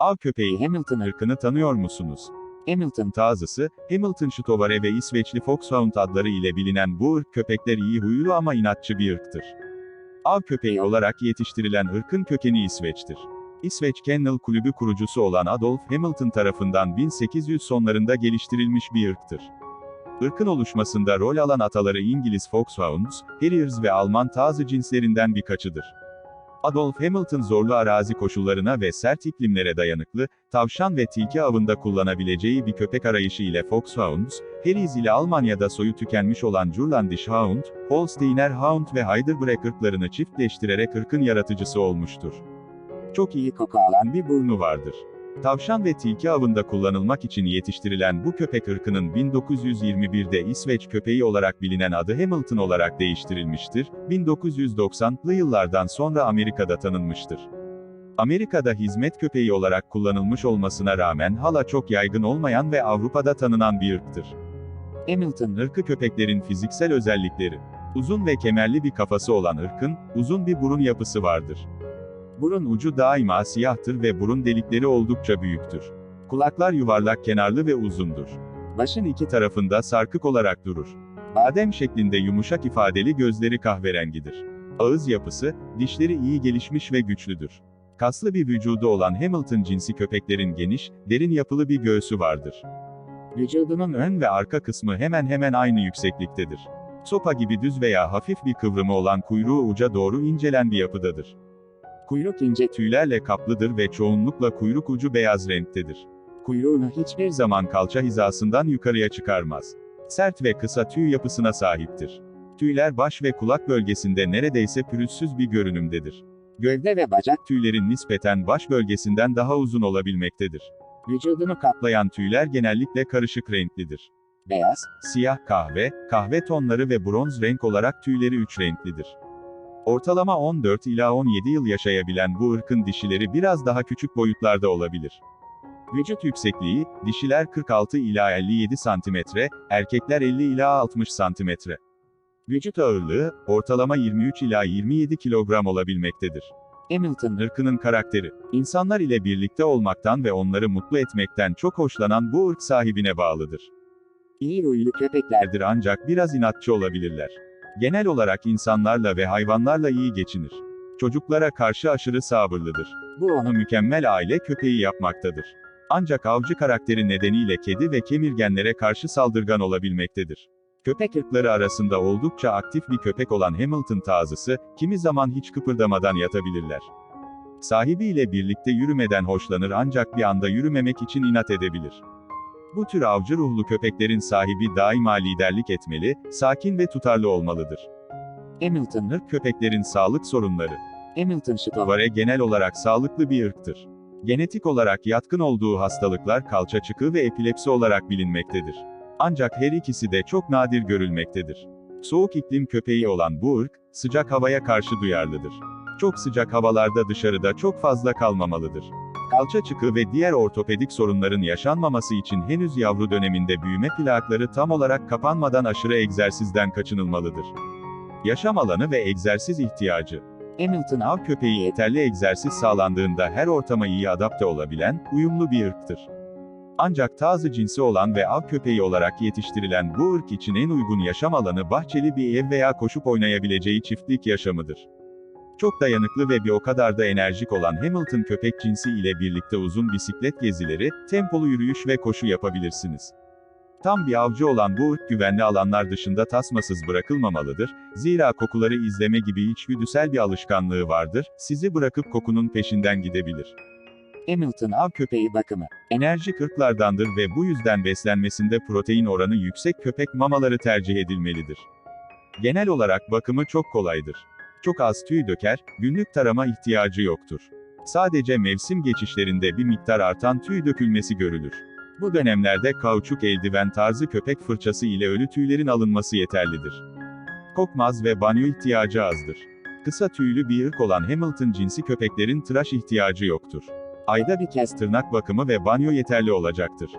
Av köpeği Hamilton ırkını tanıyor musunuz? Hamilton tazısı, Hamilton Şutovare ve İsveçli Foxhound adları ile bilinen bu ırk köpekler iyi huylu ama inatçı bir ırktır. Av köpeği olarak yetiştirilen ırkın kökeni İsveç'tir. İsveç Kennel Kulübü kurucusu olan Adolf Hamilton tarafından 1800 sonlarında geliştirilmiş bir ırktır. Irkın oluşmasında rol alan ataları İngiliz Foxhounds, Harriers ve Alman Tazı cinslerinden birkaçıdır. Adolf Hamilton zorlu arazi koşullarına ve sert iklimlere dayanıklı, tavşan ve tilki avında kullanabileceği bir köpek arayışı ile Foxhounds, Harries ile Almanya'da soyu tükenmiş olan Jurlandish Hound, Holsteiner Hound ve Heidelberg ırklarını çiftleştirerek ırkın yaratıcısı olmuştur. Çok iyi koku alan bir burnu vardır. Tavşan ve tilki avında kullanılmak için yetiştirilen bu köpek ırkının 1921'de İsveç köpeği olarak bilinen adı Hamilton olarak değiştirilmiştir, 1990'lı yıllardan sonra Amerika'da tanınmıştır. Amerika'da hizmet köpeği olarak kullanılmış olmasına rağmen hala çok yaygın olmayan ve Avrupa'da tanınan bir ırktır. Hamilton ırkı köpeklerin fiziksel özellikleri. Uzun ve kemerli bir kafası olan ırkın, uzun bir burun yapısı vardır. Burun ucu daima siyahtır ve burun delikleri oldukça büyüktür. Kulaklar yuvarlak kenarlı ve uzundur. Başın iki tarafında sarkık olarak durur. Badem şeklinde yumuşak ifadeli gözleri kahverengidir. Ağız yapısı, dişleri iyi gelişmiş ve güçlüdür. Kaslı bir vücudu olan Hamilton cinsi köpeklerin geniş, derin yapılı bir göğsü vardır. Vücudunun ön ve arka kısmı hemen hemen aynı yüksekliktedir. Sopa gibi düz veya hafif bir kıvrımı olan kuyruğu uca doğru incelen bir yapıdadır. Kuyruk ince tüylerle kaplıdır ve çoğunlukla kuyruk ucu beyaz renktedir. Kuyruğunu hiçbir zaman kalça hizasından yukarıya çıkarmaz. Sert ve kısa tüy yapısına sahiptir. Tüyler baş ve kulak bölgesinde neredeyse pürüzsüz bir görünümdedir. Gövde ve bacak tüylerin nispeten baş bölgesinden daha uzun olabilmektedir. Vücudunu kaplayan tüyler genellikle karışık renklidir. Beyaz, siyah kahve, kahve tonları ve bronz renk olarak tüyleri üç renklidir. Ortalama 14 ila 17 yıl yaşayabilen bu ırkın dişileri biraz daha küçük boyutlarda olabilir. Vücut yüksekliği, dişiler 46 ila 57 cm, erkekler 50 ila 60 cm. Vücut ağırlığı, ortalama 23 ila 27 kilogram olabilmektedir. Hamilton ırkının karakteri, insanlar ile birlikte olmaktan ve onları mutlu etmekten çok hoşlanan bu ırk sahibine bağlıdır. İyi huylu köpeklerdir ancak biraz inatçı olabilirler. Genel olarak insanlarla ve hayvanlarla iyi geçinir. Çocuklara karşı aşırı sabırlıdır. Bu onu mükemmel aile köpeği yapmaktadır. Ancak avcı karakteri nedeniyle kedi ve kemirgenlere karşı saldırgan olabilmektedir. Köpek ırkları arasında oldukça aktif bir köpek olan Hamilton tazısı, kimi zaman hiç kıpırdamadan yatabilirler. Sahibiyle birlikte yürümeden hoşlanır ancak bir anda yürümemek için inat edebilir. Bu tür avcı ruhlu köpeklerin sahibi daima liderlik etmeli, sakin ve tutarlı olmalıdır. Hamilton ırk köpeklerin sağlık sorunları. Hamilton Şitovare genel olarak sağlıklı bir ırktır. Genetik olarak yatkın olduğu hastalıklar kalça çıkığı ve epilepsi olarak bilinmektedir. Ancak her ikisi de çok nadir görülmektedir. Soğuk iklim köpeği olan bu ırk, sıcak havaya karşı duyarlıdır. Çok sıcak havalarda dışarıda çok fazla kalmamalıdır. Kalça çıkığı ve diğer ortopedik sorunların yaşanmaması için henüz yavru döneminde büyüme plakları tam olarak kapanmadan aşırı egzersizden kaçınılmalıdır. Yaşam alanı ve egzersiz ihtiyacı. Hamilton av köpeği yeterli egzersiz sağlandığında her ortama iyi adapte olabilen, uyumlu bir ırktır. Ancak tazı cinsi olan ve av köpeği olarak yetiştirilen bu ırk için en uygun yaşam alanı bahçeli bir ev veya koşup oynayabileceği çiftlik yaşamıdır. Çok dayanıklı ve bir o kadar da enerjik olan Hamilton köpek cinsi ile birlikte uzun bisiklet gezileri, tempolu yürüyüş ve koşu yapabilirsiniz. Tam bir avcı olan bu ırk güvenli alanlar dışında tasmasız bırakılmamalıdır, zira kokuları izleme gibi içgüdüsel bir alışkanlığı vardır, sizi bırakıp kokunun peşinden gidebilir. Hamilton av köpeği bakımı. Enerjik ırklardandır ve bu yüzden beslenmesinde protein oranı yüksek köpek mamaları tercih edilmelidir. Genel olarak bakımı çok kolaydır. Çok az tüy döker, günlük tarama ihtiyacı yoktur. Sadece mevsim geçişlerinde bir miktar artan tüy dökülmesi görülür. Bu dönemlerde kauçuk eldiven tarzı köpek fırçası ile ölü tüylerin alınması yeterlidir. Kokmaz ve banyo ihtiyacı azdır. Kısa tüylü bir ırk olan Hamilton cinsi köpeklerin tıraş ihtiyacı yoktur. Ayda bir kez tırnak bakımı ve banyo yeterli olacaktır.